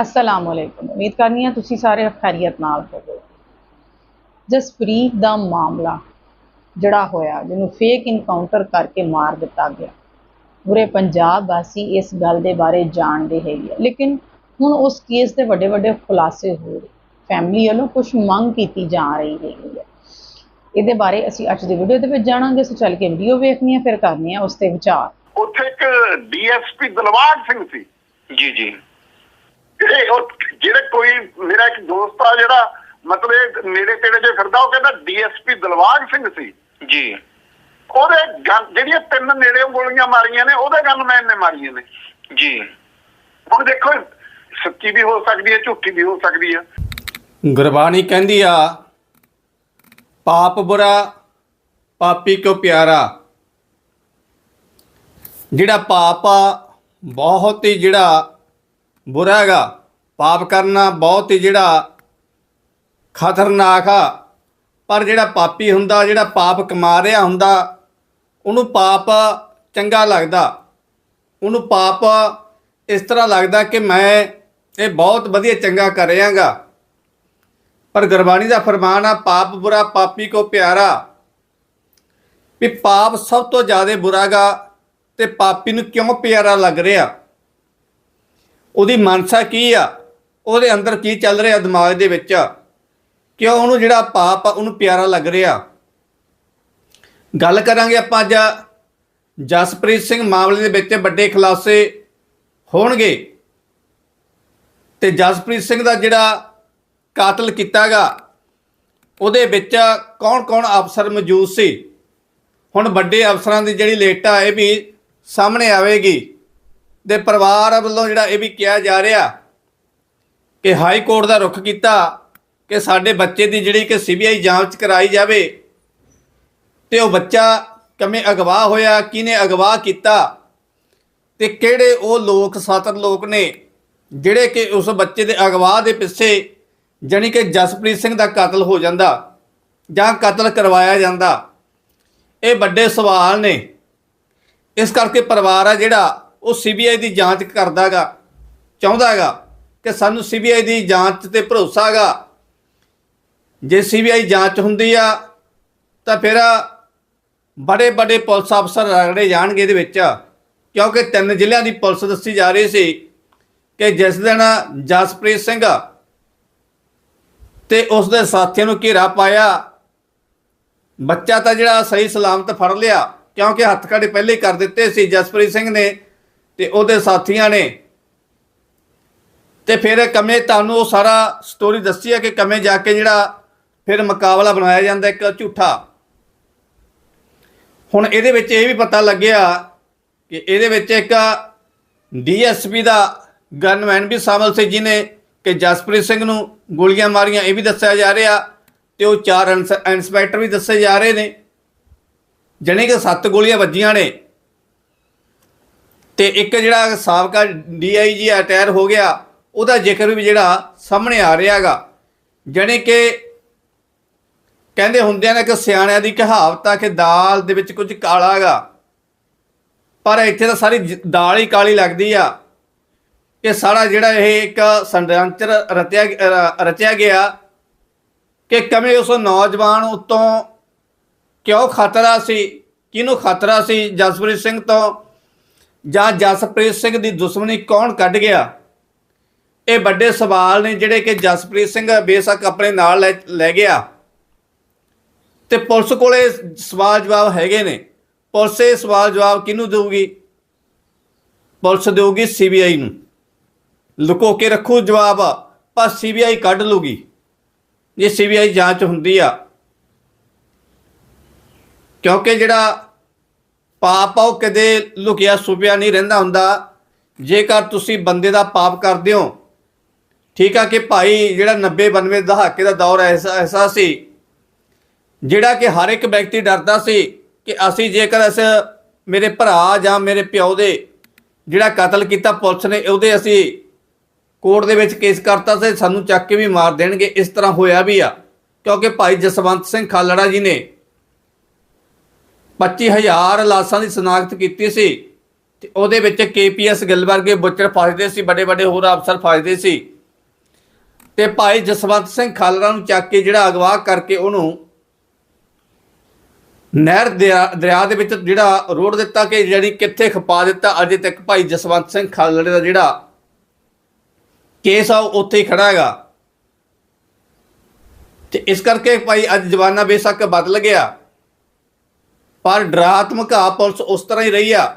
ਅਸਲਾਮ ਵਾਲੇਕੁਮ ਉਮੀਦ ਕਰਨੀ ਆ ਤੁਸੀਂ ਸਾਰੇ ਖੈਰੀਅਤ ਨਾਲ ਹੋਵੋ ਜਸਪ੍ਰੀਤ ਦਾ ਮਾਮਲਾ ਜਿਹੜਾ ਹੋਇਆ ਜਿਹਨੂੰ ਫੇਕ ਇਨਕਾਊਂਟਰ ਕਰਕੇ ਮਾਰ ਦਿੱਤਾ ਗਿਆ ਪੂਰੇ ਪੰਜਾਬ ਵਾਸੀ ਇਸ ਗੱਲ ਦੇ ਬਾਰੇ ਜਾਣਦੇ ਹੈਗੇ ਆ। ਲੇਕਿਨ ਹੁਣ ਉਸ ਕੇਸ ਦੇ ਵੱਡੇ ਵੱਡੇ ਖੁਲਾਸੇ ਹੋ ਰਹੇ ਫੈਮਿਲੀ ਵੱਲੋਂ ਕੁਝ ਮੰਗ ਕੀਤੀ ਜਾ ਰਹੀ ਹੈਗੀ ਹੈ ਇਹਦੇ ਬਾਰੇ ਅਸੀਂ ਅੱਜ ਦੀ ਵੀਡੀਓ ਦੇ ਵਿੱਚ ਜਾਣਾਂਗੇ ਸੋ ਚੱਲ ਕੇ ਵੀਡੀਓ ਵੇਖਣੀ ਹੈ ਫਿਰ ਕਰਨੀ ਹੈ ਉਸ ਤੇ ਵਿਚਾਰ ਉੱਥੇ ਇੱਕ ਡੀਐਸਪੀ ਦਲਵਾਗ ਸਿੰਘ ਸੀ ਜੀ ਜੀ ਜਿਹੜੇ ਉਹ ਜਿਹੜੇ ਕੋਈ ਮੇਰਾ ਇੱਕ ਦੋਸਤ ਆ ਜਿਹੜਾ ਮਤਲਬ ਇਹ ਨੇੜੇ ਤੇੜੇ ਜੇ ਫਿਰਦਾ ਉਹ ਕਹਿੰਦਾ ਡੀਐਸਪੀ ਦਲਵਾਗ ਸਿੰਘ ਸੀ। ਜੀ। ਉਹਦੇ ਗਨ- ਜਿਹੜੀਆਂ ਤਿੰਨ ਨੇੜੇ ਗੋਲੀਆਂ ਮਾਰੀਆਂ ਨੇ ਉਹਦੇ ਗਨਮੈਨ ਨੇ ਮਾਰੀਆਂ ਨੇ। ਜੀ। ਹੁਣ ਦੇਖੋ ਸੱਚੀ ਵੀ ਹੋ ਸਕਦੀ ਹੈ ਝੂਠੀ ਵੀ ਹੋ ਸਕਦੀ ਹੈ। ਗੁਰਬਾਣੀ ਕਹਿੰਦੀ ਆ ਪਾਪ ਬੁਰਾ ਪਾਪੀ ਕਿਉ ਪਿਆਰਾ? ਜਿਹੜਾ ਪਾਪ ਆ ਬਹੁਤ ਹੀ ਜਿਹੜਾ ਬੁਰਾ ਹੈਗਾ। ਪਾਪ ਕਰਨਾ ਬਹੁਤ ਹੀ ਜਿਹੜਾ ਖਤਰਨਾਕ ਆ। ਪਰ ਜਿਹੜਾ ਪਾਪੀ ਹੁੰਦਾ, ਜਿਹੜਾ ਪਾਪ ਕਮਾ ਰਿਹਾ ਹੁੰਦਾ, ਉਹਨੂੰ ਪਾਪ ਚੰਗਾ ਲੱਗਦਾ। ਉਹਨੂੰ ਪਾਪ ਇਸ ਤਰ੍ਹਾਂ ਲੱਗਦਾ ਕਿ ਮੈਂ ਇਹ ਬਹੁਤ ਵਧੀਆ ਚੰਗਾ ਕਰ ਰਿਹਾਗਾ। ਪਰ ਗੁਰਬਾਣੀ ਦਾ ਫਰਮਾਨ ਆ, ਪਾਪ ਬੁਰਾ, ਪਾਪੀ ਕੋ ਪਿਆਰਾ। ਵੀ ਪਾਪ ਸਭ ਤੋਂ ਜ਼ਿਆਦਾ ਬੁਰਾਗਾ ਤੇ ਪਾਪੀ ਨੂੰ ਕਿਉਂ ਪਿਆਰਾ ਲੱਗ ਰਿਹਾ? ਉਹਦੀ ਮਨਸਾ ਕੀ ਆ? ਉਹਦੇ ਅੰਦਰ ਕੀ ਚੱਲ ਰਿਹਾ ਦਿਮਾਗ ਦੇ ਵਿੱਚ? ਕਿਉਂ ਉਹਨੂੰ ਜਿਹੜਾ ਪਾਪ ਆ, ਉਹਨੂੰ ਪਿਆਰਾ ਲੱਗ ਰਿਹਾ? ਗੱਲ ਕਰਾਂਗੇ ਆਪਾਂ ਅੱਜ ਜਸਪ੍ਰੀਤ ਸਿੰਘ ਮਾਮਲੇ ਦੇ ਵਿੱਚ ਵੱਡੇ ਖੁਲਾਸੇ ਹੋਣਗੇ। ਤੇ ਜਸਪ੍ਰੀਤ ਸਿੰਘ ਦਾ ਜਿਹੜਾ ਕਾਤਲ ਕੀਤਾਗਾ ਉਹਦੇ ਵਿੱਚ ਕੌਣ-ਕੌਣ ਅਫਸਰ ਮੌਜੂਦ ਸੀ? ਹੁਣ ਵੱਡੇ ਅਫਸਰਾਂ ਦੀ ਜਿਹੜੀ ਲੇਟਾ ਇਹ ਵੀ ਸਾਹਮਣੇ ਆਵੇਗੀ। ਦੇ ਪਰਿਵਾਰ ਵੱਲੋਂ ਜਿਹੜਾ ਇਹ ਵੀ ਕਿਹਾ ਜਾ ਰਿਹਾ ਕਿ ਹਾਈ ਕੋਰਟ ਦਾ ਰੁਖ ਕੀਤਾ ਕਿ ਸਾਡੇ ਬੱਚੇ ਦੀ ਜਿਹੜੀ ਕਿ ਸੀਬੀਆਈ ਜਾਂਚ ਕਰਾਈ ਜਾਵੇ ਤੇ ਉਹ ਬੱਚਾ ਕਿਵੇਂ ਅਗਵਾ ਹੋਇਆ, ਕਿਹਨੇ ਅਗਵਾ ਕੀਤਾ ਤੇ ਕਿਹੜੇ ਉਹ ਲੋਕ ਸਾਤਰ ਲੋਕ ਨੇ ਜਿਹੜੇ ਕਿ ਉਸ ਬੱਚੇ ਦੇ ਅਗਵਾ ਦੇ ਪਿੱਛੇ ਜਾਣੀ ਕਿ ਜਸਪ੍ਰੀਤ ਸਿੰਘ ਦਾ ਕਤਲ ਹੋ ਜਾਂਦਾ ਜਾਂ ਕਤਲ ਕਰਵਾਇਆ ਜਾਂਦਾ। ਇਹ ਵੱਡੇ ਸਵਾਲ ਨੇ। ਇਸ ਕਰਕੇ ਪਰਿਵਾਰ ਆ ਜਿਹੜਾ ਉਹ ਸੀਬੀਆਈ ਦੀ ਜਾਂਚ ਕਰਦਾਗਾ, ਚਾਹੁੰਦਾਗਾ। ਕਿ ਸਾਨੂੰ ਸੀਬੀਆਈ ਦੀ ਜਾਂਚ ਤੇ ਭਰੋਸਾ ਹੈਗਾ। ਜੇ ਸੀਬੀਆਈ ਜਾਂਚ ਹੁੰਦੀ ਆ, ਤਾਂ ਫਿਰ ਬੜੇ ਬੜੇ ਪੁਲਿਸ ਅਫਸਰ ਰਗੜੇ ਜਾਣਗੇ ਇਹਦੇ ਵਿੱਚ। ਕਿਉਂਕਿ ਤਿੰਨ ਜ਼ਿਲ੍ਹਿਆਂ ਦੀ ਪੁਲਿਸ ਦੱਸੀ ਜਾ ਰਹੀ ਸੀ ਕਿ ਜਿਸ ਦਿਨ ਜਸਪ੍ਰੀਤ ਸਿੰਘ ਤੇ ਉਸ ਦੇ ਸਾਥੀਆਂ ਨੂੰ ਘੇਰਾ ਪਾਇਆ, ਬੱਚਾ ਤਾਂ ਜਿਹੜਾ ਸਹੀ ਸਲਾਮਤ ਫੜ ਲਿਆ, ਕਿਉਂਕਿ ਹੱਥ ਕੜੇ ਪਹਿਲੇ ਕਰ ਦਿੱਤੇ ਸੀ ਜਸਪ੍ਰੀਤ ਸਿੰਘ ਨੇ ਤੇ ਉਹਦੇ ਸਾਥੀਆਂ ਨੇ। ਤੇ ਫਿਰ ਕਮੇ ਤੁਹਾਨੂੰ ਉਹ ਸਾਰਾ ਸਟੋਰੀ ਦੱਸੀ ਹੈ ਕਿ ਕਮੇ ਜਾ ਕੇ ਜਿਹੜਾ ਫਿਰ ਮੁਕਾਬਲਾ ਬਣਾਇਆ ਜਾਂਦਾ ਇੱਕ ਝੂਠਾ। ਹੁਣ ਇਹਦੇ ਵਿੱਚ ਇਹ ਵੀ ਪਤਾ ਲੱਗਿਆ ਕਿ ਇਹਦੇ ਵਿੱਚ ਇੱਕ ਡੀਐਸਪੀ ਦਾ ਗਨਮੈਨ ਵੀ ਸ਼ਾਮਲ ਸੀ ਜਿਨੇ ਕਿ ਜਸਪ੍ਰੀਤ ਸਿੰਘ ਨੂੰ ਗੋਲੀਆਂ ਮਾਰੀਆਂ, ਇਹ ਵੀ ਦੱਸਿਆ ਜਾ ਰਿਹਾ ਤੇ ਉਹ ਚਾਰ ਇੰਸ- ਇੰਸਪੈਕਟਰ ਵੀ ਦੱਸੇ ਜਾ ਰਹੇ ਨੇ, ਜਣੇ ਕਿ ਸੱਤ ਗੋਲੀਆਂ ਵੱਜੀਆਂ ਨੇ। ਤੇ ਇੱਕ ਜਿਹੜਾ ਸਾਬਕਾ ਡੀਆਈਜੀ ਅਟੈਰ ਹੋ ਗਿਆ ਉਹਦਾ ਜ਼ਿਕਰ ਵੀ ਜਿਹੜਾ ਸਾਹਮਣੇ ਆ ਰਿਹਾਗਾ ਜਣੇ ਕਿ ਕਹਿੰਦੇ ਹੁੰਦਿਆਂ ਨੇ ਕਿ ਸਿਆਣਿਆਂ ਦੀ ਕਹਾਵਤ ਆ ਕਿ ਦਾਲ ਦੇ ਵਿੱਚ ਕੁਝ ਕਾਲਾ ਹੈਗਾ। ਪਰ ਇੱਥੇ ਤਾਂ ਸਾਰੀ ਦਾਲ ਹੀ ਕਾਲੀ ਲੱਗਦੀ ਆ। ਕਿ ਸਾਰਾ ਜਿਹੜਾ ਇਹ ਇੱਕ ਸੰਡਾਂਚਰ ਰਚਿਆ ਰ- ਰਚਿਆ ਗਿਆ ਕਿ ਕਮੇ ਉਸ ਨੌਜਵਾਨ ਉਤੋਂ ਕਿਉਂ ਖਤਰਾ ਸੀ, ਕਿਹਨੂੰ ਖਤਰਾ ਸੀ, ਜਸਪ੍ਰੀਤ ਸਿੰਘ ਤੋਂ ਜਾਂ ਜਸਪ੍ਰੀਤ ਸਿੰਘ ਦੀ ਦੁਸ਼ਮਣੀ ਕੌਣ ਕੱਢ ਗਿਆ? ਇਹ ਵੱਡੇ ਸਵਾਲ ਨੇ ਜਿਹੜੇ ਕਿ ਜਸਪ੍ਰੀਤ ਸਿੰਘ ਬੇਸ਼ੱਕ ਆਪਣੇ ਨਾਲ ਲੈ- ਲੈ ਗਿਆ। ਤੇ ਪੁਲਿਸ ਕੋਲੇ ਸਵਾਲ ਜਵਾਬ ਹੈਗੇ ਨੇ। ਪੁਲਿਸ ਇਹ ਸਵਾਲ ਜਵਾਬ ਕਿਹਨੂੰ ਦੇਊਗੀ? ਪੁਲਿਸ ਦੇਊਗੀ ਸੀਬੀਆਈ ਨੂੰ। ਲੁਕੋ ਕੇ ਰੱਖੂ ਜਵਾਬ, ਪਰ ਸੀਬੀਆਈ ਕੱਢ ਲੂਗੀ ਜੇ ਸੀਬੀਆਈ ਜਾਂਚ ਹੁੰਦੀ ਆ। ਕਿਉਂਕਿ ਜਿਹੜਾ ਪਾਪ ਆ, ਉਹ ਕਦੇ ਲੁਕਿਆ ਸੁਪਿਆ ਨਹੀਂ ਰਹਿੰਦਾ ਹੁੰਦਾ। ਜੇਕਰ ਤੁਸੀਂ ਬੰਦੇ ਦਾ ਪਾਪ ਕਰਦੇ ਹੋ ਠੀਕ ਆ ਕਿ ਭਾਈ ਜਿਹੜਾ 90 92 ਦਹਾਕੇ ਦਾ ਦੌਰ ਐਸਾ ਐਸਾ ਸੀ, ਜਿਹੜਾ ਕਿ ਹਰ ਇੱਕ ਵਿਅਕਤੀ ਡਰਦਾ ਸੀ ਕਿ ਅਸੀਂ ਜੇਕਰ ਇਸ ਮੇਰੇ ਭਰਾ ਜਾਂ ਮੇਰੇ ਪਿਓ ਦੇ ਜਿਹੜਾ ਕਤਲ ਕੀਤਾ ਪੁਲਿਸ ਨੇ, ਉਹਦੇ ਅਸੀਂ ਕੋਰਟ ਦੇ ਵਿੱਚ ਕੇਸ ਕਰਤਾ ਸੀ ਸਾਨੂੰ ਚੱਕ ਕੇ ਵੀ ਮਾਰ ਦੇਣਗੇ, ਇਸ ਤਰ੍ਹਾਂ ਹੋਇਆ ਵੀ ਆ। ਕਿਉਂਕਿ ਭਾਈ ਜਸਵੰਤ ਸਿੰਘ ਖਾਲੜਾ ਜੀ ਨੇ 25000 ਲਾਸ਼ਾਂ ਦੀ ਸ਼ਨਾਖਤ ਕੀਤੀ ਸੀ ਤੇ ਉਹਦੇ ਵਿੱਚ ਕੇਪੀਐਸ ਗਿੱਲ ਵਰਗੇ ਬੁੱਚੜ ਫਸਦੇ ਸੀ ਵੱਡੇ ਵੱਡੇ ਹੋਰ ਅਫਸਰ ਫਸਦੇ ਸੀ। ਤੇ ਭਾਈ ਜਸਵੰਤ ਸਿੰਘ ਖਾਲੜਾ ਨੂੰ ਚੱਕ ਕੇ ਜਿਹੜਾ ਅਗਵਾ ਕਰਕੇ ਉਹਨੂੰ ਨਹਿਰ ਦਰਿਆ ਦਰਿਆ ਦੇ ਵਿੱਚ ਜਿਹੜਾ ਰੋੜ ਦਿੱਤਾ ਕਿ ਜਿਹੜੀ ਕਿੱਥੇ ਖਪਾ ਦਿੱਤਾ, ਅਜੇ ਤੱਕ ਭਾਈ ਜਸਵੰਤ ਸਿੰਘ ਖਾਲੜੇ ਦਾ ਜਿਹੜਾ ਕੇਸ ਆ, ਉਹ ਉੱਥੇ ਹੀ ਖੜਾ ਹੈਗਾ। ਤੇ ਇਸ ਕਰਕੇ ਭਾਈ ਅੱਜ ਜਵਾਨਾ ਬੇਸ਼ੱਕ ਬਦਲ ਗਿਆ। ਪਰ ਡਰਾਤਮਕ ਆ ਪੁਲਿਸ ਉਸ ਤਰ੍ਹਾਂ ਹੀ ਰਹੀ ਆ।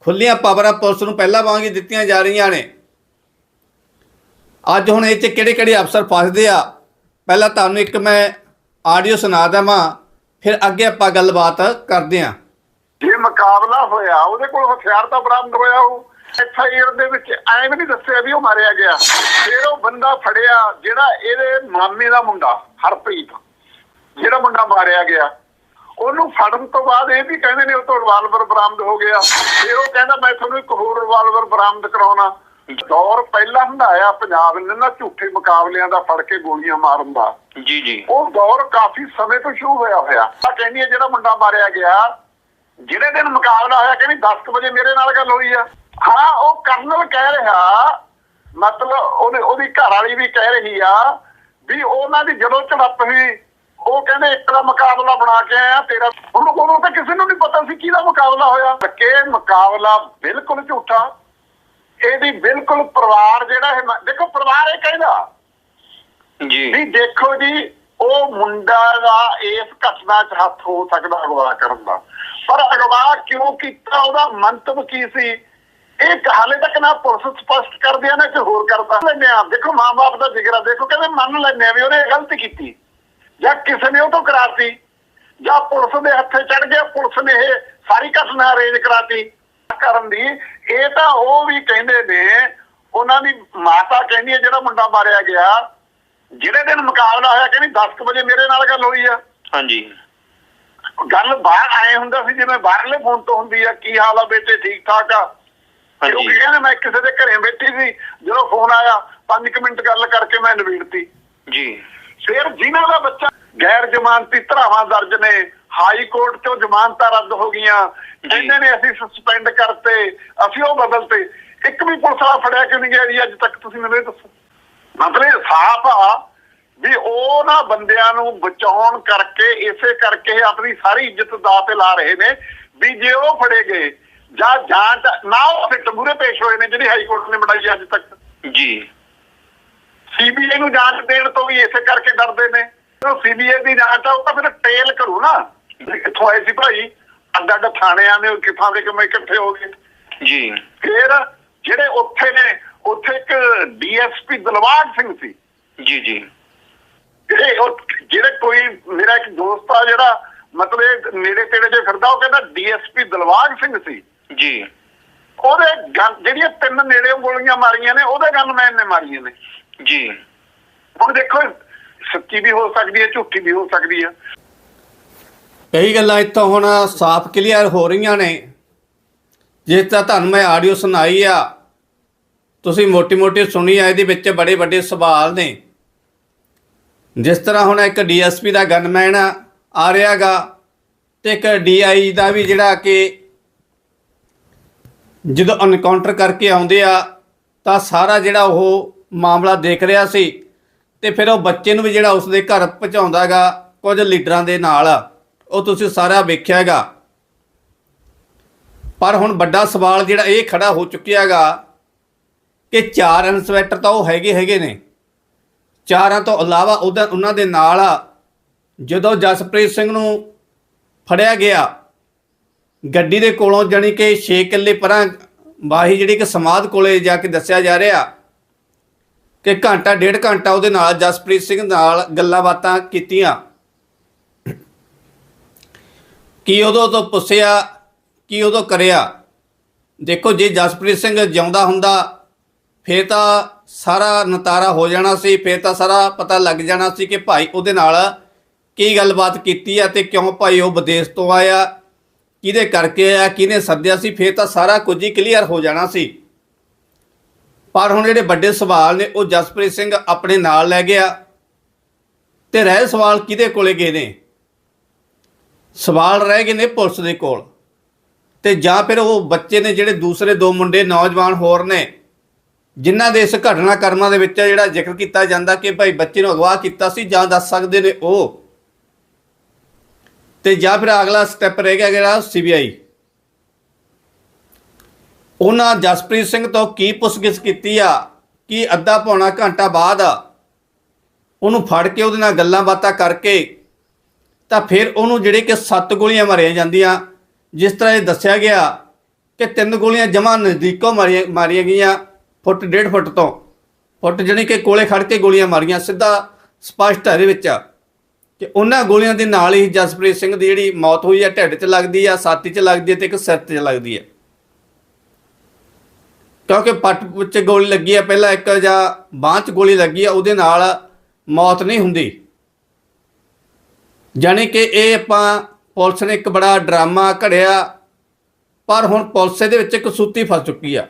ਖੁੱਲੀਆਂ ਪਾਵਰਾਂ ਪੁਲਿਸ ਨੂੰ ਪਹਿਲਾਂ ਵਾਂਗ ਹੀ ਦਿੱਤੀਆਂ ਜਾ ਰਹੀਆਂ ਨੇ। ਅੱਜ ਹੁਣ ਇਹ ਚ ਕਿਹੜੇ ਕਿਹੜੇ ਅਫਸਰ ਫਸਦੇ ਆ? ਪਹਿਲਾਂ ਤੁਹਾਨੂੰ ਇੱਕ ਮੈਂ ਆਡੀਓ ਸੁਣਾ ਦੇਵਾਂ, ਫਿਰ ਅੱਗੇ ਆਪਾਂ ਗੱਲਬਾਤ ਕਰਦੇ ਆ। ਜੇ ਮੁਕਾਬਲਾ ਹੋਇਆ, ਉਹਦੇ ਕੋਲ ਹਥਿਆਰ ਤਾਂ ਬਰਾਮਦ ਹੋਇਆ ਉਹ ਐਫਆਈਆਰ ਦੇ ਵਿੱਚ ਐਂ ਵੀ ਨਹੀਂ ਦੱਸਿਆ ਵੀ ਉਹ ਮਾਰਿਆ ਗਿਆ। ਫਿਰ ਉਹ ਬੰਦਾ ਫੜਿਆ ਜਿਹੜਾ ਇਹਦੇ ਮਾਮੇ ਦਾ ਮੁੰਡਾ, ਹਰਪ੍ਰੀਤ। ਜਿਹੜਾ ਮੁੰਡਾ ਮਾਰਿਆ ਗਿਆ। ਉਹਨੂੰ ਫੜਨ ਤੋਂ ਬਾਅਦ ਇਹ ਵੀ ਕਹਿੰਦੇ ਨੇ ਉਹ ਤੋਂ ਰਿਵਾਲਵਰ ਬਰਾਮਦ ਹੋ ਗਿਆ। ਫਿਰ ਉਹ ਕਹਿੰਦਾ, ਮੈਂ ਤੁਹਾਨੂੰ ਇੱਕ ਹੋਰ ਰਿਵਾਲਵਰ ਬਰਾਮਦ ਕਰਾਉਣਾ। ਦੌਰ ਪਹਿਲਾਂ ਹੰਡਾਇਆ ਪੰਜਾਬ ਨੇ ਨਾ ਝੂਠੇ ਮੁਕਾਬਲਿਆਂ ਦਾ ਫੜ ਕੇ ਗੋਲੀਆਂ ਮਾਰਨ ਦਾ। ਜੀ ਜੀ। ਉਹ ਦੌਰ ਕਾਫੀ ਸਮੇਂ ਤੋਂ ਸ਼ੁਰੂ ਹੋਇਆ ਹੋਇਆ। ਆ ਕਹਿੰਦੀ ਹੈ ਜਿਹੜਾ ਮੁੰਡਾ ਮਾਰਿਆ ਗਿਆ ਜਿਹੜੇ ਦਿਨ ਮੁਕਾਬਲਾ ਹੋਇਆ ਕਹਿੰਦੀ 10 ਵਜੇ ਮੇਰੇ ਨਾਲ ਗੱਲ ਹੋਈ ਆ। ਹਾਂ ਉਹ ਕਰਨਲ ਕਹਿ ਰਿਹਾ ਮਤਲਬ ਉਹਨੇ ਉਹਦੀ ਘਰ ਵਾਲੀ ਵੀ ਕਹਿ ਰਹੀ ਆ ਵੀ ਉਹਨਾਂ ਦੀ ਜਦੋਂ ਝੜਪ ਹੋਈ ਉਹ ਕਹਿੰਦੇ ਇੱਕ ਦਾ ਮੁਕਾਬਲਾ ਬਣਾ ਕੇ ਆਇਆ ਤੇਰਾ ਹੁਣ ਉਹਨੂੰ ਤਾਂ ਕਿਸੇ ਨੂੰ ਨਹੀਂ ਪਤਾ ਸੀ ਕਿਹਦਾ ਮੁਕਾਬਲਾ ਹੋਇਆ। ਕਿ ਮੁਕਾਬਲਾ ਬਿਲਕੁਲ ਝੂਠਾ। ਇਹਦੀ ਬਿਲਕੁਲ ਪਰਿਵਾਰ ਜਿਹੜਾ ਮ- ਦੇਖੋ ਪਰਿਵਾਰ ਇਹ ਕਹਿੰਦਾ ਜੀ। ਵੀ ਦੇਖੋ ਜੀ ਉਹ ਮੁੰਡਾ ਦਾ ਇਸ ਘਟਨਾ 'ਚ ਹੱਥ ਹੋ ਸਕਦਾ ਅਗਵਾ ਕਰਨ ਦਾ। ਪਰ ਅਗਵਾ ਕਿਉਂ ਕੀਤਾ ਉਹਦਾ ਮੰਤਵ ਕੀ ਸੀ? ਇਹ ਹਾਲੇ ਤੱਕ ਨਾ ਪੁਲਿਸ ਸਪਸ਼ਟ ਕਰਦੀ ਆ ਨਾ ਕਿ ਹੋਰ ਕਰਦਾ ਲੈਂਦੇ ਆ। ਦੇਖੋ ਮਾਂ-ਬਾਪ ਦਾ ਜ਼ਿਕਰ ਆ ਦੇਖੋ ਕਹਿੰਦੇ ਮੰਨ ਆ ਵੀ ਉਹਨੇ ਗਲਤੀ ਕੀਤੀ। ਜਾਂ ਕਿਸੇ ਨੇ ਉਹ ਤੋਂ ਕਰਾਤੀ ਜਾਂ ਪੁਲਿਸ ਦੇ ਹੱਥੇ ਚੜ ਗਿਆ ਪੁਲਿਸ ਨੇ ਇਹ ਸਾਰੀ ਘਟਨਾ ਅਰੇਂਜ ਕਰਾਤੀ। ਕਰਨ ਦੀ ਇਹ ਤਾਂ ਉਹ ਵੀ ਕਹਿੰਦੇ ਨੇ ਉਹਨਾਂ ਦੀ ਮਾਤਾ ਕਹਿੰਦੀ ਹੈ ਜਿਹੜਾ ਮੁੰਡਾ ਮਾਰਿਆ ਗਿਆ ਜਿਹੜੇ ਦਿਨ ਮੁਕਾਬਲਾ ਹੋਇਆ ਕਹਿੰਦੀ 10 ਵਜੇ ਮੇਰੇ ਨਾਲ ਗੱਲ ਹੋਈ ਆ। ਹਾਂਜੀ। ਗੱਲ ਬਾਹਰ ਆਏ ਹੁੰਦਾ ਸੀ ਜਿਵੇਂ ਬਾਹਰਲੇ ਫੋਨ ਤੋਂ ਹੁੰਦੀ ਆ ਕੀ ਹਾਲ ਆ ਬੇਟੇ ਠੀਕ ਠਾਕ ਆ ਕਿਉਂਕਿ ਹਾਂਜੀ। ਕਹਿੰਦੇ ਮੈਂ ਕਿਸੇ ਦੇ ਘਰੇ ਬੈਠੀ ਸੀ ਜਦੋਂ ਫੋਨ ਆਇਆ 5 ਮਿੰਟ ਗੱਲ ਕਰਕੇ ਮੈਂ ਨਵੀੜਤੀ ਜੀ। ਫਿਰ ਜਿਨ੍ਹਾਂ ਦਾ ਬੱਚਾ ਗੈਰ ਜ਼ਮਾਨਤੀ ਧਰਾਵਾਂ ਦਰਜ ਨੇ ਹਾਈ ਕੋਰਟ ਚੋਂ ਜ਼ਮਾਨਤਾਂ ਰੱਦ ਹੋ ਗਈਆਂ। ਇਹਨਾਂ ਨੇ ਅਸੀਂ ਸਸਪੈਂਡ ਕਰਤੇ ਅਸੀਂ ਉਹ ਬਦਲਤੇ। ਇੱਕ ਵੀ ਪੁਲਿਸ ਵਾਲਾ ਫੜਿਆ ਕਿਉਂ ਨਹੀਂ ਗਿਆ ਜੀ ਅੱਜ ਤੱਕ ਤੁਸੀਂ ਮੈਨੂੰ ਇਹ ਦੱਸੋ? ਮਤਲਬ ਸਾਫ਼ ਆ ਵੀ ਉਹਨਾਂ ਬੰਦਿਆਂ ਨੂੰ ਬਚਾਉਣ ਕਰਕੇ ਇਸੇ ਕਰਕੇ ਆਪਣੀ ਸਾਰੀ ਇੱਜ਼ਤ ਦਾਅ ਤੇ ਲਾ ਰਹੇ ਨੇ ਵੀ ਜੇ ਉਹ ਫੜੇ ਗਏ ਜਾਂ ਜਾਂਚ ਨਾ ਉਹ ਫਿਰ ਮੂਹਰੇ ਪੇਸ਼ ਹੋਏ ਨੇ ਜਿਹੜੀ ਹਾਈ ਕੋਰਟ ਨੇ ਬਣਾਈ ਅੱਜ ਤੱਕ। ਜੀ। ਸੀਬੀਆਈ ਨੂੰ ਜਾਂਚ ਦੇਣ ਤੋਂ ਵੀ ਇਸੇ ਕਰਕੇ ਡਰਦੇ ਨੇ। ਉਹ ਸੀਬੀਆਈ ਦੀ ਜਾਂਚ ਆ ਉਹ ਤਾਂ ਫਿਰ ਟੇਲ ਕਰੂ ਨਾ। ਕਿੱਥੋਂ ਆਏ ਸੀ ਭਾਈ ਅੱਡ ਅੱਡ ਥਾਣਿਆਂ ਦੇ ਕਿੱਥਾਂ ਦੇ ਕਿਵੇਂ ਇਕੱਠੇ ਹੋ ਗਏ। ਜੀ। ਫਿਰ ਜਿਹੜੇ ਉੱਥੇ ਨੇ ਉੱਥੇ ਇੱਕ ਡੀਐਸਪੀ ਦਿਲਵਾਗ ਸਿੰਘ ਸੀ। ਜੀ ਜੀ। ਜਿਹੜੇ ਉਹ ਜਿਹੜੇ ਕੋਈ ਮੇਰਾ ਇੱਕ ਦੋਸਤ ਆ ਜਿਹੜਾ ਮਤਲਬ ਇਹ ਨੇੜੇ ਤੇੜੇ ਜੇ ਫਿਰਦਾ ਉਹ ਕਹਿੰਦਾ ਡੀਐਸਪੀ ਦਿਲਵਾਗ ਸਿੰਘ ਸੀ। ਜੀ। ਉਹਦੇ ਗਨ ਜਿਹੜੀਆਂ ਤਿੰਨ ਨੇੜੇ ਗੋਲੀਆਂ ਮਾਰੀਆਂ ਨੇ ਉਹਦੇ ਗਨਮੈਨ ਨੇ ਮਾਰੀਆਂ ਨੇ। ਜੀ। ਹੁਣ ਦੇਖੋ ਸੱਚੀ ਵੀ ਹੋ ਸਕਦੀ ਹੈ ਝੂਠੀ ਵੀ ਹੋ ਸਕਦੀ ਹੈ। ਕਈ ਗੱਲਾਂ ਇੱਥੋਂ ਹੁਣ ਸਾਫ਼ ਕਲੀਅਰ ਹੋ ਰਹੀਆਂ ਨੇ। ਜਿਸ ਤਰ੍ਹਾਂ ਤੁਹਾਨੂੰ ਮੈਂ ਆਡੀਓ ਸੁਣਾਈ ਆ, ਤੁਸੀਂ ਮੋਟੀ-ਮੋਟੀ ਸੁਣੀ ਆ, ਇਹਦੇ ਵਿੱਚ ਬੜੇ ਵੱਡੇ ਸਵਾਲ ਨੇ। ਜਿਸ ਤਰ੍ਹਾਂ ਹੁਣ ਇੱਕ ਡੀਐਸਪੀ ਦਾ ਗਨਮੈਨ ਆ ਰਿਹਾਗਾ ਤੇ ਇੱਕ ਡੀਆਈ ਦਾ ਵੀ ਜਿਹੜਾ ਕਿ ਜਦੋਂ ਐਨਕਾਊਂਟਰ ਕਰਕੇ ਆਉਂਦੇ ਆ, ਤਾਂ ਸਾਰਾ ਜਿਹੜਾ ਉਹ ਮਾਮਲਾ ਦੇਖ ਰਿਹਾ ਸੀ, ਤੇ ਫਿਰ ਉਹ ਬੱਚੇ ਨੂੰ ਵੀ ਜਿਹੜਾ ਉਸਦੇ ਘਰ ਪਹੁੰਚਾਉਂਦਾਗਾ ਕੁਝ ਲੀਡਰਾਂ ਦੇ ਨਾਲ। ਉਹ ਤੁਸੀਂ ਸਾਰਾ ਵੇਖਿਆ ਵੇਖਿਆਗਾ ਪਰ ਹੁਣ ਵੱਡਾ ਸਵਾਲ ਜਿਹੜਾ ਇਹ ਖੜਾ ਹੋ ਚੁੱਕਿਆ ਚੁੱਕਿਆਗਾ ਕਿ ਚਾਰ ਇਨਸਪੈਕਟਰ ਤਾਂ ਉਹ ਹੈਗੇ ਹੈਗੇ ਨੇ। ਚਾਰਾਂ ਤੋਂ ਇਲਾਵਾ ਉਹਦਾ ਉਹਨਾਂ ਦੇ ਨਾਲ ਜਦੋਂ ਜਸਪ੍ਰੀਤ ਸਿੰਘ ਨੂੰ ਫੜਿਆ ਗਿਆ, ਗੱਡੀ ਦੇ ਕੋਲੋਂ ਜਾਣੀ ਕਿ 6 ਕਿੱਲੇ ਪਰਾਂ ਬਾਹੀ ਜਿਹੜੀ ਕਿ ਸਮਾਧ ਕੋਲੇ ਜਾ ਕੇ ਦੱਸਿਆ ਜਾ ਰਿਹਾ ਕਿ ਘੰਟਾ, ਡੇਢ ਘੰਟਾ ਉਹਦੇ ਨਾਲ ਜਸਪ੍ਰੀਤ ਸਿੰਘ ਨਾਲ ਗੱਲਾਂ ਬਾਤਾਂ ਕੀਤੀਆਂ। ਕੀ ਉਦੋਂ ਤੋਂ ਪੁੱਛਿਆ, ਕੀ ਉਦੋਂ ਕਰਿਆ? ਦੇਖੋ, ਜੇ ਜਸਪ੍ਰੀਤ ਸਿੰਘ ਜਿਉਂਦਾ ਹੁੰਦਾ, ਫੇਰ ਤਾਂ ਸਾਰਾ ਨਤਾਰਾ ਹੋ ਜਾਣਾ ਸੀ, ਫੇਰ ਤਾਂ ਸਾਰਾ ਪਤਾ ਲੱਗ ਜਾਣਾ ਸੀ ਕਿ ਭਾਈ ਉਹਦੇ ਨਾਲ ਕੀ ਗੱਲਬਾਤ ਕੀਤੀ ਆ ਤੇ ਕਿਉਂ ਭਾਈ ਉਹ ਵਿਦੇਸ਼ ਤੋਂ ਆਇਆ, ਕਿਹਦੇ ਕਰਕੇ ਆਇਆ, ਕਿਹਨੇ ਸੱਦਿਆ ਸੀ, ਫੇਰ ਤਾਂ ਸਾਰਾ ਕੁਝ ਹੀ ਕਲੀਅਰ ਹੋ ਜਾਣਾ ਸੀ। ਪਰ ਹੁਣ ਜਿਹੜੇ ਵੱਡੇ ਸਵਾਲ ਨੇ, ਉਹ ਜਸਪ੍ਰੀਤ ਸਿੰਘ ਆਪਣੇ ਨਾਲ ਲੈ ਗਿਆ ਤੇ ਰਹਿ ਸਵਾਲ ਕਿਹਦੇ ਕੋਲੇ ਗਏ ਨੇ? ਸਵਾਲ ਰਹਿ ਗਏ ਨੇ ਪੁਲਿਸ ਦੇ ਕੋਲ। ਤੇ ਜਾਂ ਫਿਰ ਉਹ ਬੱਚੇ ਨੇ ਜਿਹੜੇ ਦੂਸਰੇ ਦੋ ਮੁੰਡੇ ਨੌਜਵਾਨ ਹੋਰ ਨੇ, ਜਿਨ੍ਹਾਂ ਦੇ ਇਸ ਘਟਨਾ ਕਰਮਾਂ ਦੇ ਵਿੱਚ ਜਿਹੜਾ ਜ਼ਿਕਰ ਕੀਤਾ ਜਾਂਦਾ ਕਿ ਭਾਈ ਬੱਚੇ ਨੂੰ ਅਗਵਾ ਕੀਤਾ ਸੀ ਜਾਂ ਦੱਸ ਸਕਦੇ ਨੇ ਉਹ। ਤੇ ਜਾਂ ਫਿਰ ਅਗਲਾ ਸਟੈਪ ਰਹਿ ਗਿਆ ਜਿਹੜਾ ਸੀਬੀਆਈ ਉਹਨਾਂ ਜਸਪ੍ਰੀਤ ਸਿੰਘ ਤੋਂ ਕੀ ਪੁੱਛਗਿੱਛ ਕੀਤੀ ਆ, ਕਿ ਅੱਧਾ ਪੌਣਾ ਘੰਟਾ ਬਾਅਦ ਉਹਨੂੰ ਫੜ ਕੇ ਉਹਦੇ ਨਾਲ ਗੱਲਾਂ ਬਾਤਾਂ ਕਰਕੇ ਤਾਂ ਫਿਰ ਉਹਨੂੰ ਜਿਹੜੇ ਕਿ ਸੱਤ ਗੋਲੀਆਂ ਮਾਰੀਆਂ ਜਾਂਦੀਆਂ, ਜਿਸ ਤਰ੍ਹਾਂ ਇਹ ਦੱਸਿਆ ਗਿਆ ਕਿ ਤਿੰਨ ਗੋਲੀਆਂ ਜਮਾ ਨਜ਼ਦੀਕੋਂ ਮਾਰੀਆਂ ਮਾਰੀਆਂ ਗਈਆਂ ਫੁੱਟ, ਡੇਢ ਫੁੱਟ ਤੋਂ। ਫੁੱਟ ਜਾਣੀ ਕਿ ਕੋਲੇ ਖੜ ਕੇ ਗੋਲੀਆਂ ਮਾਰੀਆਂ, ਸਿੱਧਾ ਸਪਸ਼ਟ ਹੈ ਇਹਦੇ ਵਿੱਚ ਕਿ ਉਹਨਾਂ ਗੋਲੀਆਂ ਦੇ ਨਾਲ ਹੀ ਜਸਪ੍ਰੀਤ ਸਿੰਘ ਦੀ ਜਿਹੜੀ ਮੌਤ ਹੋਈ ਹੈ, ਢਿੱਡ 'ਚ ਲੱਗਦੀ ਆ ਛਾਤੀ 'ਚ ਲੱਗਦੀ ਹੈ ਤੇ ਇੱਕ ਸਿਰ 'ਤੇ ਲੱਗਦੀ ਹੈ। ਕਿਉਂਕਿ ਪੱਟ ਵਿੱਚ ਗੋਲੀ ਲੱਗੀ ਆ ਪਹਿਲਾਂ ਇੱਕ ਜਾਂ ਬਾਂਹ 'ਚ ਗੋਲੀ ਲੱਗੀ ਆ ਉਹਦੇ ਨਾਲ ਮੌਤ ਨਹੀਂ ਹੁੰਦੀ। ਜਾਣੀ ਕਿ ਇਹ ਆਪਾਂ ਪੁਲਿਸ ਨੇ ਇੱਕ ਬੜਾ ਡਰਾਮਾ ਘੜਿਆ, ਪਰ ਹੁਣ ਪੁਲਿਸ ਦੇ ਵਿੱਚ ਇੱਕ ਸੂਤੀ ਫਸ ਚੁੱਕੀ ਆ।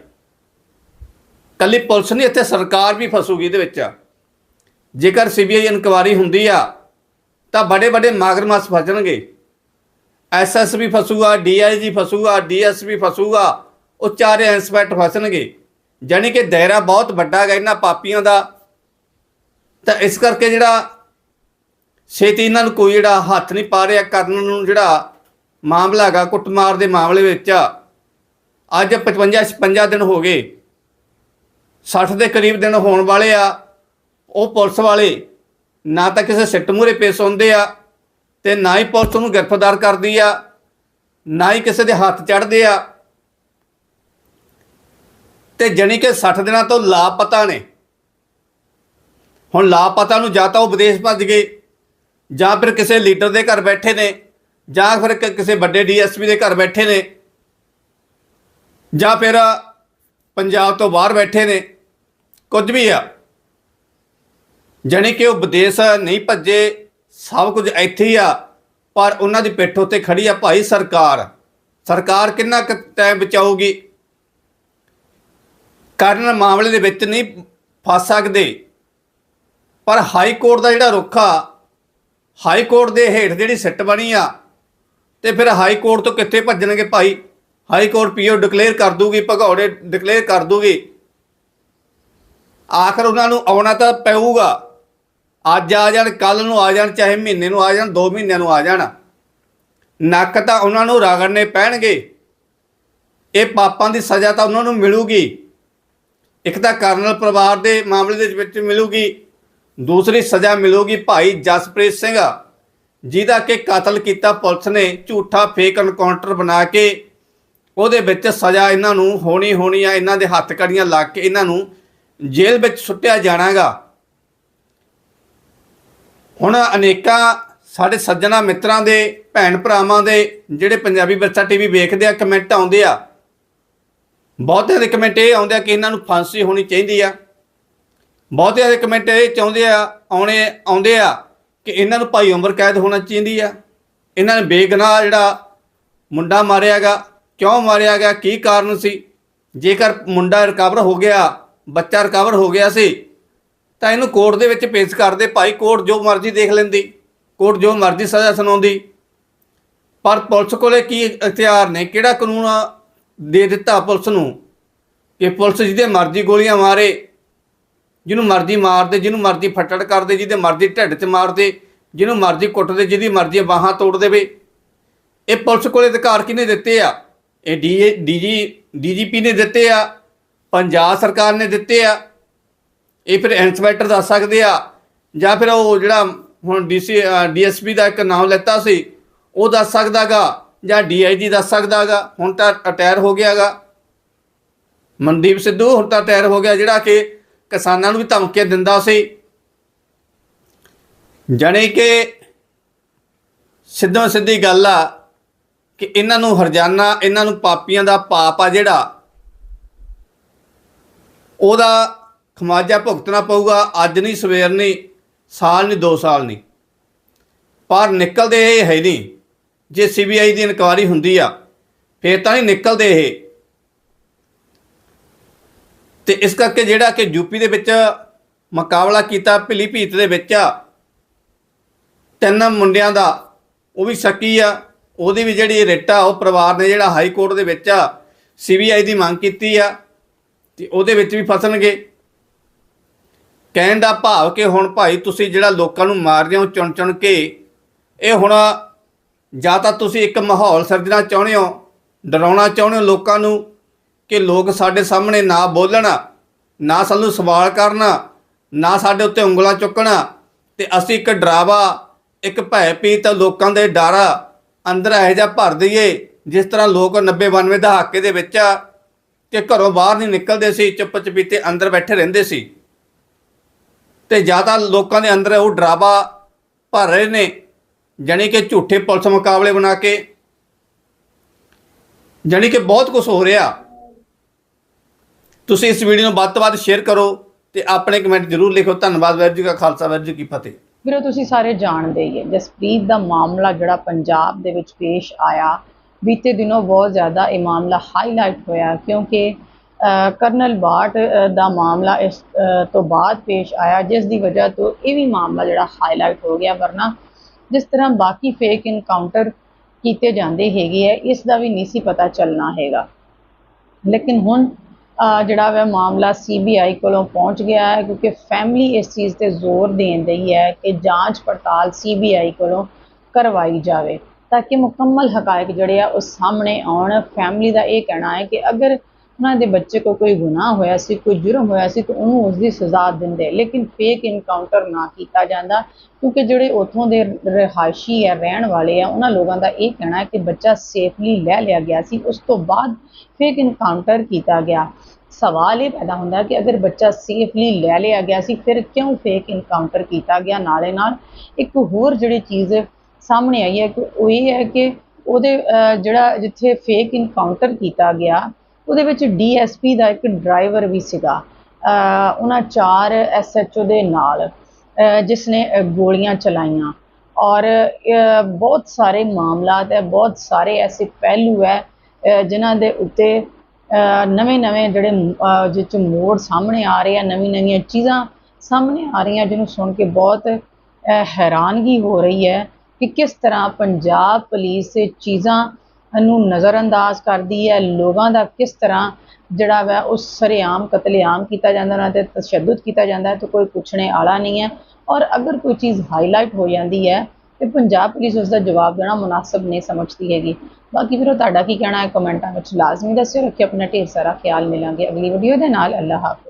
ਕੱਲੀ ਪੁਲਿਸ ਨਹੀਂ, ਇੱਥੇ ਸਰਕਾਰ ਵੀ ਫਸੂਗੀ ਇਹਦੇ ਵਿੱਚ ਜੇਕਰ ਸੀਬੀਆਈ ਇਨਕੁਆਰੀ ਹੁੰਦੀ ਆ, ਤਾਂ ਬੜੇ ਬੜੇ ਮਗਰਮੱਛ ਫਸਣਗੇ ਐਸਐਸਪੀ ਫਸੂਗਾ ਡੀਆਈਜੀ ਫਸੂਗਾ ਡੀਐਸਪੀ ਫਸੂਗਾ, ਉਹ ਚਾਰੇ ਇੰਸਪੈਕਟਰ ਫਸਣਗੇ ਜਾਣੀ ਕਿ ਦਾਇਰਾ ਬਹੁਤ ਵੱਡਾ ਹੈਗਾ ਇਹਨਾਂ ਪਾਪੀਆਂ ਦਾ। ਤਾਂ ਇਸ ਕਰਕੇ ਜਿਹੜਾ ਛੇਤੀ ਇਹਨਾਂ ਨੂੰ ਕੋਈ ਜਿਹੜਾ ਹੱਥ ਨਹੀਂ ਪਾ ਰਿਹਾ ਕਰਨ ਨੂੰ ਜਿਹੜਾ ਮਾਮਲਾ ਹੈਗਾ, ਕੁੱਟਮਾਰ ਦੇ ਮਾਮਲੇ ਵਿੱਚ। ਅੱਜ 55 56 ਦਿਨ ਹੋ ਗਏ। 60 ਦੇ ਕਰੀਬ ਦਿਨ ਹੋਣ ਵਾਲੇ ਆ। ਉਹ ਪੁਲਿਸ ਵਾਲੇ ਨਾ ਤਾਂ ਕਿਸੇ ਸਿੱਟ ਮੂਹਰੇ ਪੇਸ਼ ਹੁੰਦੇ ਆ ਤੇ ਨਾ ਹੀ ਪੁਲਿਸ ਨੂੰ ਗ੍ਰਿਫਤਾਰ ਕਰਦੀ ਆ, ਨਾ ਹੀ ਕਿਸੇ ਦੇ ਹੱਥ ਚੜਦੇ ਆ। ਤੇ ਜਣੀ ਕਿ 60 ਦਿਨਾਂ ਤੋਂ ਲਾਪਤਾ ਨੇ। ਹੁਣ ਲਾਪਤਾ ਨੂੰ ਜਾਂ ਤਾਂ ਉਹ ਵਿਦੇਸ਼ ਭੱਜ ਗਏ। ਜਾਂ ਫਿਰ ਕਿਸੇ ਲੀਡਰ ਦੇ ਘਰ ਬੈਠੇ ਨੇ, ਜਾਂ ਫਿਰ ਕਿਸੇ ਵੱਡੇ ਡੀਐਸਪੀ ਦੇ ਘਰ ਬੈਠੇ ਨੇ, ਜਾਂ ਫਿਰ ਪੰਜਾਬ ਤੋਂ ਬਾਹਰ ਬੈਠੇ ਨੇ, ਕੁਝ ਵੀ ਆ। ਜਾਣੀ ਕਿ ਉਹ ਵਿਦੇਸ਼ ਨਹੀਂ ਭੱਜੇ, ਸਭ ਕੁਝ ਇੱਥੇ ਹੀ ਆ, ਪਰ ਉਹਨਾਂ ਦੀ ਪਿੱਠ ਉੱਤੇ ਖੜੀ ਆ ਭਾਈ ਸਰਕਾਰ। ਸਰਕਾਰ ਕਿੰਨਾ ਕੁ ਟਾਈਮ ਬਚਾਊਗੀ? ਕਰਨ ਮਾਮਲੇ ਦੇ ਵਿੱਚ ਨਹੀਂ ਫਸ ਸਕਦੇ। ਪਰ ਹਾਈ ਕੋਰਟ ਦਾ ਜਿਹੜਾ ਰੁੱਖ ਆ ਹਾਈ ਕੋਰਟ ਦੇ ਹੇਠ ਜਿਹੜੀ ਸਿੱਟ ਬਣੀ ਆ, ਤੇ ਫਿਰ ਹਾਈ ਕੋਰਟ ਤੋਂ ਕਿੱਥੇ ਭੱਜਣਗੇ ਭਾਈ? ਹਾਈ ਕੋਰਟ ਪੀਓ ਡਿਕਲੇਅਰ ਕਰ ਦੂਗੀ, ਭਗੌੜੇ ਡਿਕਲੇਅਰ ਕਰ ਦੂਗੀ। ਆਖਰ ਉਹਨਾਂ ਨੂੰ ਆਉਣਾ ਤਾਂ ਪਊਗਾ। ਅੱਜ ਆ ਜਾਣ ਕੱਲ ਨੂੰ ਆ ਜਾਣ, ਚਾਹੇ ਮਹੀਨੇ ਨੂੰ ਆ ਜਾਣ 2 ਮਹੀਨਿਆਂ ਨੂੰ ਆ ਜਾਣ। ਨੱਕ ਤਾਂ ਉਹਨਾਂ ਨੂੰ ਰਗੜਨੇ ਪੈਣਗੇ। ਇਹ ਪਾਪਾਂ ਦੀ ਸਜ਼ਾ ਤਾਂ ਉਹਨਾਂ ਨੂੰ ਮਿਲੂਗੀ। ਇੱਕ ਤਾਂ ਕਰਨਲ ਪਰਿਵਾਰ ਦੇ ਮਾਮਲੇ ਦੇ ਵਿੱਚ ਮਿਲੂਗੀ। ਦੂਸਰੀ ਸਜ਼ਾ ਮਿਲੂਗੀ ਭਾਈ ਜਸਪ੍ਰੀਤ ਸਿੰਘ। ਜਿਹਦਾ ਕਿ ਕਤਲ ਕੀਤਾ ਪੁਲਿਸ ਨੇ, ਝੂਠਾ ਫੇਕ ਐਨਕਾਊਂਟਰ ਬਣਾ ਕੇ। ਉਹਦੇ ਵਿੱਚ ਸਜ਼ਾ ਇਹਨਾਂ ਨੂੰ ਹੋਣੀ ਹੋਣੀ ਆ, ਇਹਨਾਂ ਦੇ ਹੱਥ ਕੜੀਆਂ ਲੱਗ ਕੇ ਇਹਨਾਂ ਨੂੰ ਜੇਲ੍ਹ ਵਿੱਚ ਸੁੱਟਿਆ ਜਾਣਾਗਾ। ਹੁਣ ਅਨੇਕਾਂ ਸਾਡੇ ਸੱਜਣਾ ਮਿੱਤਰਾਂ ਦੇ, ਭੈਣ ਭਰਾਵਾਂ ਦੇ, ਜਿਹੜੇ ਪੰਜਾਬੀ ਵਿਰਸਾ ਟੀਵੀ ਵੇਖਦੇ ਆ, ਕਮੈਂਟ ਆਉਂਦੇ ਆ। ਬਹੁਤਿਆਂ ਦੇ ਕਮੈਂਟ ਇਹ ਆਉਂਦੇ ਆ ਕਿ ਇਹਨਾਂ ਨੂੰ ਫਾਂਸੀ ਹੋਣੀ ਚਾਹੀਦੀ ਆ। ਬਹੁਤਿਆਂ ਦੇ ਕਮੈਂਟ ਇਹ ਚਾਹੁੰਦੇ ਆ, ਆਉਣੇ, ਆਉਂਦੇ ਆ ਕਿ ਇਹਨਾਂ ਨੂੰ ਭਾਈ ਉਮਰ ਕੈਦ ਹੋਣਾ ਚਾਹੀਦੀ ਆ। ਇਹਨਾਂ ਨੇ ਬੇਗਨਾਹ ਜਿਹੜਾ ਮੁੰਡਾ ਮਾਰਿਆ ਮਾਰਿਆਗਾ ਕਿਉਂ ਮਾਰਿਆ ਗਿਆ ਕੀ ਕਾਰਨ ਸੀ? ਜੇਕਰ ਮੁੰਡਾ ਰਿਕਵਰ ਹੋ ਗਿਆ, ਬੱਚਾ ਰਿਕਵਰ ਹੋ ਗਿਆ ਸੀ, ਤਾਂ ਇਹਨੂੰ ਕੋਰਟ ਦੇ ਵਿੱਚ ਪੇਸ਼ ਕਰਦੇ ਭਾਈ ਕੋਰਟ ਜੋ ਮਰਜ਼ੀ ਦੇਖ ਲੈਂਦੀ, ਕੋਰਟ ਜੋ ਮਰਜ਼ੀ ਸਜ਼ਾ ਸੁਣਾਉਂਦੀ। ਪਰ ਪੁਲਿਸ ਕੋਲੇ ਕੀ ਇਖਤਿਆਰ ਨੇ? ਕਿਹੜਾ ਕਾਨੂੰਨ ਦੇ ਦਿੱਤਾ ਪੁਲਿਸ ਨੂੰ ਕਿ ਪੁਲਿਸ ਜਿਹਦੇ ਮਰਜ਼ੀ ਗੋਲੀਆਂ ਮਾਰੇ ਜਿਹਨੂੰ ਮਰਜ਼ੀ ਮਾਰਦੇ, ਜਿਹਨੂੰ ਮਰਜ਼ੀ ਫੱਟੜ ਕਰਦੇ, ਜਿਹਦੇ ਮਰਜ਼ੀ ਢਿੱਡ 'ਚ ਮਾਰਦੇ, ਜਿਹਨੂੰ ਮਰਜ਼ੀ ਕੁੱਟਦੇ, ਜਿਹਦੀ ਮਰਜ਼ੀ ਬਾਹਾਂ ਤੋੜ ਦੇਵੇ। ਇਹ ਪੁਲਿਸ ਕੋਲੇ ਅਧਿਕਾਰ ਕਿਹਨੇ ਦਿੱਤੇ ਆ? ਇਹ ਡੀ ਡੀਜੀ ਡੀਜੀਪੀ ਨੇ ਦਿੱਤੇ ਆ, ਪੰਜਾਬ ਸਰਕਾਰ ਨੇ ਦਿੱਤੇ ਆ। ਇਹ ਫਿਰ ਇੰਸਪੈਕਟਰ ਦੱਸ ਸਕਦੇ ਆ, ਜਾਂ ਫਿਰ ਉਹ ਜਿਹੜਾ ਹੁਣ ਡੀਸੀ ਡੀਐਸਪੀ ਦਾ ਇੱਕ ਨਾਮ ਲੈਤਾ ਸੀ, ਉਹ ਦੱਸ ਸਕਦਾਗਾ ਜਾਂ ਡੀਆਈਜੀ ਦੱਸ ਸਕਦਾਗਾ ਹੁਣ ਤਾਂ ਅਟੈਰ ਹੋ ਗਿਆਗਾ ਮਨਦੀਪ ਸਿੱਧੂ ਹੁਣ ਤਾਂ ਅਟਾਇਰ ਹੋ ਗਿਆ, ਜਿਹੜਾ ਕਿ ਕਿਸਾਨਾਂ ਨੂੰ ਵੀ ਧਮਕੀਆਂ ਦਿੰਦਾ ਸੀ। ਜਾਣੀ ਕਿ ਸਿੱਧੋ ਸਿੱਧੀ ਗੱਲ ਆ ਕਿ ਇਹਨਾਂ ਨੂੰ ਹਰਜਾਨਾ, ਇਹਨਾਂ ਨੂੰ ਪਾਪੀਆਂ ਦਾ ਪਾਪ ਆ ਜਿਹੜਾ, ਉਹਦਾ ਖਮਾਜਾ ਭੁਗਤਣਾ ਪਊਗਾ। ਅੱਜ ਨਹੀਂ, ਸਵੇਰ ਨਹੀਂ, ਸਾਲ ਨਹੀਂ 2 ਸਾਲ ਨਹੀਂ। ਪਰ ਨਿਕਲਦੇ ਇਹ ਹੈ ਨਹੀਂ। ਜੇ ਸੀਬੀਆਈ ਦੀ ਇਨਕੁਆਰੀ ਹੁੰਦੀ ਆ, ਫੇਰ ਤਾਂ ਨਹੀਂ ਨਿਕਲਦੇ ਇਹ। ਤੇ ਇਸ ਕਰਕੇ ਜਿਹੜਾ ਕਿ ਯੂਪੀ ਦੇ ਵਿੱਚ ਮੁਕਾਬਲਾ ਕੀਤਾ ਭੀਤ ਦੇ ਵਿੱਚ ਤਿੰਨ ਮੁੰਡਿਆਂ ਦਾ, ਉਹ ਵੀ ਸ਼ੱਕੀ ਆ, ਉਹਦੀ ਵੀ ਜਿਹੜੀ ਰਿਟ ਆ, ਉਹ ਪਰਿਵਾਰ ਨੇ ਜਿਹੜਾ ਹਾਈ ਕੋਰਟ ਦੇ ਵਿੱਚ ਸੀਬੀਆਈ ਦੀ ਮੰਗ ਕੀਤੀ ਆ, ਤੇ ਉਹਦੇ ਵਿੱਚ ਵੀ ਫਸਣਗੇ। ਕਹਿਣ ਦਾ ਭਾਵ ਕਿ ਹੁਣ ਭਾਈ ਤੁਸੀਂ ਜਿਹੜਾ ਲੋਕਾਂ ਨੂੰ ਮਾਰ ਰਹੇ ਹੋ ਚੁਣ ਚੁਣ ਕੇ, ਇਹ ਹੁਣ ਜਾਂ ਤਾਂ ਤੁਸੀਂ ਇੱਕ ਮਾਹੌਲ ਸਿਰਜਣਾ ਚਾਹੁੰਦੇ ਹੋ, ਡਰਾਉਣਾ ਚਾਹੁੰਦੇ ਹੋ ਲੋਕਾਂ ਨੂੰ ਕਿ ਲੋਕ ਸਾਡੇ ਸਾਹਮਣੇ ਨਾ ਬੋਲਣ, ਨਾ ਸਾਨੂੰ ਸਵਾਲ ਕਰਨ, ਨਾ ਸਾਡੇ ਉੱਤੇ ਉਂਗਲਾਂ ਚੁੱਕਣ ਤੇ ਅਸੀਂ ਇੱਕ ਡਰਾਵਾ, ਇੱਕ ਭੈ ਪੀਤ ਲੋਕਾਂ ਦੇ ਡਰ ਅੰਦਰ ਇਹੋ ਜਿਹਾ ਭਰ ਦਈਏ, ਜਿਸ ਤਰ੍ਹਾਂ ਲੋਕ 90 92 ਦਹਾਕੇ ਦੇ ਵਿੱਚ ਕਿ ਘਰੋਂ ਬਾਹਰ ਨਹੀਂ ਨਿਕਲਦੇ ਸੀ ਚੁੱਪ ਚਪੀਤੇ ਅੰਦਰ ਬੈਠੇ ਰਹਿੰਦੇ ਸੀ। ਤੇ ਜ਼ਿਆਦਾ ਲੋਕਾਂ ਦੇ ਅੰਦਰ ਉਹ ਡਰਾਵਾ ਭਰ ਰਹੇ ਨੇ, ਜਾਣੀ ਕਿ ਝੂਠੇ ਪੁਲਿਸ ਮੁਕਾਬਲੇ ਬਣਾ ਕੇ, ਜਾਣੀ ਕਿ ਬਹੁਤ ਕੁਝ ਹੋ ਰਿਹਾ। ਤੁਸੀਂ ਇਸ ਵੀਡੀਓ ਨੂੰ ਵੱਧ ਤੋਂ ਵੱਧ ਸ਼ੇਅਰ ਕਰੋ ਤੇ ਆਪਣੇ ਕਮੈਂਟ ਜ਼ਰੂਰ ਲਿਖੋ। ਧੰਨਵਾਦ ਵਾਹਿਗੁਰੂ ਜੀ ਕਾ ਖਾਲਸਾ, ਵਾਹਿਗੁਰੂ ਜੀ ਕੀ ਫਤਿਹ। ਵੀਰੋ, ਤੁਸੀਂ ਸਾਰੇ ਜਾਣਦੇ ਹੀ ਹੈ, ਜਸਪ੍ਰੀਤ ਦਾ ਮਾਮਲਾ ਜਿਹੜਾ ਪੰਜਾਬ ਦੇ ਵਿੱਚ ਪੇਸ਼ ਆਇਆ, ਬੀਤੇ ਦਿਨੋਂ ਬਹੁਤ ਜ਼ਿਆਦਾ ਇਹ ਮਾਮਲਾ ਹਾਈਲਾਈਟ ਹੋਇਆ ਕਿਉਂਕਿ ਕਰਨਲ ਬਾਟ ਦਾ ਮਾਮਲਾ ਇਸ ਤੋਂ ਬਾਅਦ ਪੇਸ਼ ਆਇਆ, ਜਿਸ ਦੀ ਵਜ੍ਹਾ ਤੋਂ ਇਹ ਵੀ ਮਾਮਲਾ ਜਿਹੜਾ ਹਾਈਲਾਈਟ ਹੋ ਗਿਆ, ਵਰਨਾ ਜਿਸ ਤਰ੍ਹਾਂ ਬਾਕੀ ਫੇਕ ਇਨਕਾਊਂਟਰ ਕੀਤੇ ਜਾਂਦੇ ਹੈਗੇ ਹੈ, ਇਸ ਦਾ ਵੀ ਨਹੀਂ ਸੀ ਪਤਾ ਚੱਲਣਾ ਹੈਗਾ। ਲੇਕਿਨ ਹੁਣ ਜਿਹੜਾ ਵੈ ਮਾਮਲਾ ਸੀਬੀਆਈ ਕੋਲੋਂ ਪਹੁੰਚ ਗਿਆ ਹੈ, ਕਿਉਂਕਿ ਫੈਮਿਲੀ ਇਸ ਚੀਜ਼ ਤੇ ਜ਼ੋਰ ਦੇਣ ਰਹੀ ਹੈ ਕਿ ਜਾਂਚ ਪੜਤਾਲ ਸੀਬੀਆਈ ਕੋਲੋਂ ਕਰਵਾਈ ਜਾਵੇ, ਤਾਂ ਕਿ ਮੁਕੰਮਲ ਹਕਾਇਕ ਜਿਹੜੇ ਆ ਉਹ ਸਾਹਮਣੇ ਆਉਣ। ਫੈਮਿਲੀ ਦਾ ਇਹ ਕਹਿਣਾ ਹੈ ਕਿ ਅਗਰ ਉਹਨਾਂ ਦੇ ਬੱਚੇ ਕੋ ਕੋਈ ਗੁਨਾਹ ਹੋਇਆ ਸੀ, ਕੋਈ ਜੁਰਮ ਹੋਇਆ ਸੀ, ਤਾਂ ਉਹਨੂੰ ਉਸ ਦੀ ਸਜ਼ਾ ਦਿੰਦੇ। ਲੇਕਿਨ ਫੇਕ ਇਨਕਾਊਂਟਰ ਨਾ ਕੀਤਾ ਜਾਂਦਾ, ਕਿਉਂਕਿ ਜਿਹੜੇ ਉਥੋਂ ਦੇ ਰਿਹਾਇਸ਼ੀ ਆ, ਰਹਿਣ ਵਾਲੇ ਆ, ਉਹਨਾਂ ਲੋਕਾਂ ਦਾ ਇਹ ਕਹਿਣਾ ਹੈ ਕਿ ਬੱਚਾ ਸੇਫਲੀ ਲੈ ਲਿਆ ਗਿਆ ਸੀ। ਉਸ ਤੋਂ ਬਾਅਦ ਫੇਕ ਇਨਕਾਊਂਟਰ ਕੀਤਾ ਗਿਆ। ਸਵਾਲ ਇਹ ਪੈਦਾ ਹੁੰਦਾ ਕਿ ਅਗਰ ਬੱਚਾ ਸੇਫਲੀ ਲੈ ਲਿਆ ਗਿਆ ਸੀ, ਫਿਰ ਕਿਉਂ ਫੇਕ ਇਨਕਾਊਂਟਰ ਕੀਤਾ ਗਿਆ ਨਾਲੇ ਨਾਲ? ਇੱਕ ਹੋਰ ਜਿਹੜੀ ਚੀਜ਼ ਸਾਹਮਣੇ ਆਈ ਹੈ ਕਿ ਉਹ ਇਹ ਹੈ ਕਿ ਉਹਦੇ ਜਿਹੜਾ ਜਿੱਥੇ ਫੇਕ ਇਨਕਾਊਂਟਰ ਕੀਤਾ ਗਿਆ ਉਹਦੇ ਵਿੱਚ ਡੀਐਸਪੀ ਦਾ ਇੱਕ ਡਰਾਈਵਰ ਵੀ ਸੀਗਾ ਉਹਨਾਂ ਚਾਰ ਐਸਐਚਓ ਦੇ ਨਾਲ ਜਿਸ ਨੇ ਗੋਲੀਆਂ ਚਲਾਈਆਂ ਔਰ ਬਹੁਤ ਸਾਰੇ ਮਾਮਲਾਤ ਹੈ ਬਹੁਤ ਸਾਰੇ ਐਸੇ ਪਹਿਲੂ ਹੈ ਅਹ, ਜਿਨ੍ਹਾਂ ਦੇ ਉੱਤੇ ਨਵੇਂ ਨਵੇਂ ਜਿਹੜੇ ਅਹ, 'ਚ ਮੋੜ ਸਾਹਮਣੇ ਆ ਰਹੇ ਆ ਨਵੀਂ ਨਵੀਆਂ ਚੀਜ਼ਾਂ ਸਾਹਮਣੇ ਆ ਰਹੀਆਂ ਜਿਹਨੂੰ ਸੁਣ ਕੇ ਬਹੁਤ ਹੈਰਾਨਗੀ ਹੋ ਰਹੀ ਹੈ ਕਿ ਕਿਸ ਤਰ੍ਹਾਂ ਪੰਜਾਬ ਪੁਲਿਸ ਚੀਜ਼ਾਂ ਨੂੰ ਨਜ਼ਰਅੰਦਾਜ਼ ਕਰਦੀ ਹੈ, ਲੋਕਾਂ ਦਾ ਕਿਸ ਤਰ੍ਹਾਂ ਜਿਹੜਾ ਵਾ ਉਹ ਸਰੇਆਮ, ਕਤਲੇਆਮ ਕੀਤਾ ਜਾਂਦਾ ਉਹਨਾਂ ਤੇ ਤਸ਼ੱਦਦ ਕੀਤਾ ਜਾਂਦਾ ਹੈ ਤਾਂ ਕੋਈ ਪੁੱਛਣੇ ਵਾਲਾ ਨਹੀਂ ਹੈ। ਔਰ ਅਗਰ ਕੋਈ ਚੀਜ਼ ਹਾਈਲਾਈਟ ਹੋ ਜਾਂਦੀ ਹੈ ਤੇ ਪੰਜਾਬ ਪੁਲਿਸ ਉਸ ਦਾ ਜਵਾਬ ਦੇਣਾ ਮੁਨਾਸਬ ਨਹੀਂ ਸਮਝਦੀ ਹੈਗੀ। ਬਾਕੀ ਵੀਰੋ, ਤੁਹਾਡਾ ਕੀ ਕਹਿਣਾ ਹੈ? ਕਮੈਂਟਾਂ ਵਿੱਚ ਲਾਜ਼ਮੀ ਦੱਸਿਓ, ਰੱਖਿਓ, ਆਪਣਾ ਢੇਰ ਸਾਰਾ ਖਿਆਲ ਮਿਲਾਂਗੇ ਅਗਲੀ ਵੀਡੀਓ ਦੇ ਨਾਲ। ਅੱਲਾਹ ਹਾਫਿਜ਼।